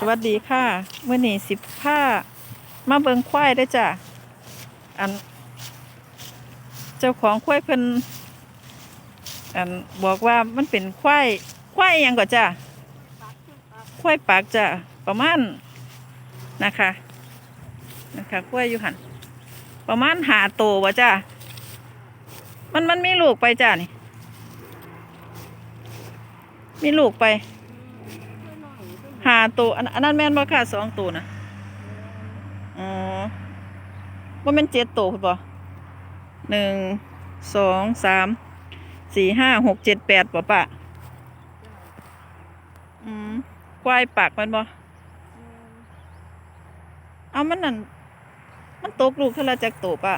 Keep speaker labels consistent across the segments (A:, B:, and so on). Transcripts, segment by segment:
A: สวัสดีค่ะเมื่อนี้สิบห้ามาเบิงควายได้จ้ะอัน เจ้าของควายเพิ่นอันบอกว่ามันเป็นควายควายยังก่อนจ้ะควายปากจ้ะประมาณนะคะนะคะควายอยู่หันประมาณหาโตวะจ้ะมันมันมีลูกไปจ้ะนี่มีลูกไป หาตัวอันอันนั้นแม่นบ่ค่ะสองตัวนะอ๋อว่ามันเจ็ดตัวคุณบ่หนึ่งสองสามสี่ห้าหกเจ็ดแปดป่ะปะอืมควายปากมันบ่เอามันนั่นมันตกลูกเท่าไรจากตัวปะ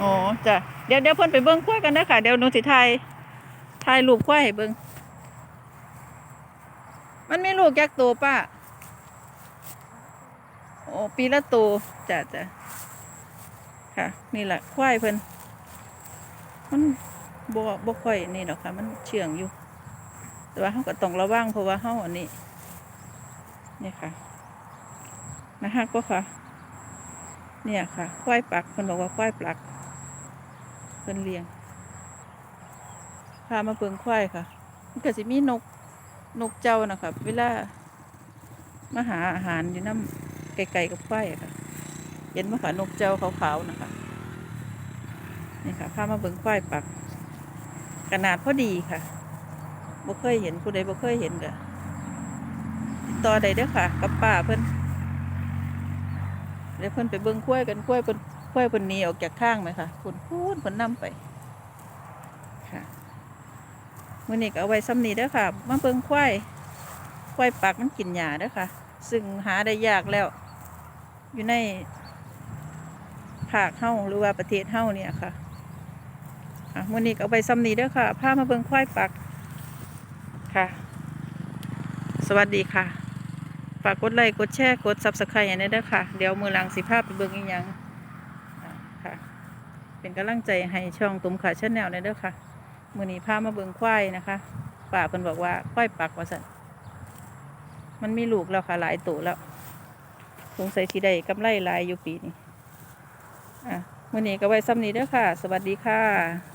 A: อ๋อจ้ะเดี๋ยวเดี๋ยวเพิ่นไปเบิ่งควายกันเด้อค่ะ เดี๋ยวหนูสิถ่ายถ่ายรูปควายให้เบิ่ง มันไมีลูกยักษ์ตัวป้า โอ้ปีละตัวจ้ะจ้ะค่ะ นี่แหละควายเพิ่นมันบ่บ่ค่อยนี่หรอกค่ะ มันเชื่องอยู่ แต่ว่าเขาก็ต้องระวังเพราะว่าเขาอันนี้เนี่ยค่ะนะคะก็ค่ะ เนี่ยค่ะ ควายปักเพิ่นบอกว่าควายปลักเพิ่นเลี้ยงพามาเบิ่งควายค่ะ มันก็สิมีนก นกเจ้านะคะเวลามาหาอาหารอยู่น้ำไกลๆกับควายอะค่ะ เห็นไหมคะนกเจ้าขาวๆนะคะนี่ค่ะพามาเบิ่งควายปัก ขนาดพอดีค่ะบ่เคยเห็นผู้ใดบ่เคยเห็นกะติดต่อใดเด้อค่ะ กับป้าเพิ่นเดี๋ยวเพิ่นไปเบิ่งควายกันควายเพิ่นควายเพิ่นหนีออกจากข้างไหมค่ะเพิ่นพูดเพิ่นนํไปค่ะ มือนี้ก็เอาไว้ซ้ำนี้เด้อค่ะมาเบิ่งควายควายปากมันกินหญ้าเด้อค่ะ ซึ่งหาได้ยากแล้ว อยู่ในภาคเฮาหรือว่าประเทศเฮาเนี่ยค่ะอะมือนี้ก็เอาไว้ซ้ำนี้เด้อค่ะพามาเบิ่งควายปักค่ะ สวัสดีค่ะฝากกดไลค์กดแชร์กดซับสไครต์อย่างนี้เด้อค่ะ เดี๋ยวมือหลังสิภาพไปเบิ่งอีกอย่างค่ะ เป็นกำลังใจให้ช่องตุ้มขาชแนลในเด้อค่ะ มือนี้พามาเบิงควายนะคะป่าเพิ่นบอกว่าควายปักว่าสันมันมีลูกแล้วค่ะหลายตัวแล้วสงสัยสีได้กำไรหลายอยู่ปีนี้อะมือนี้ก็ไว้ซ้ำนี้เด้อค่ะ สวัสดีค่ะ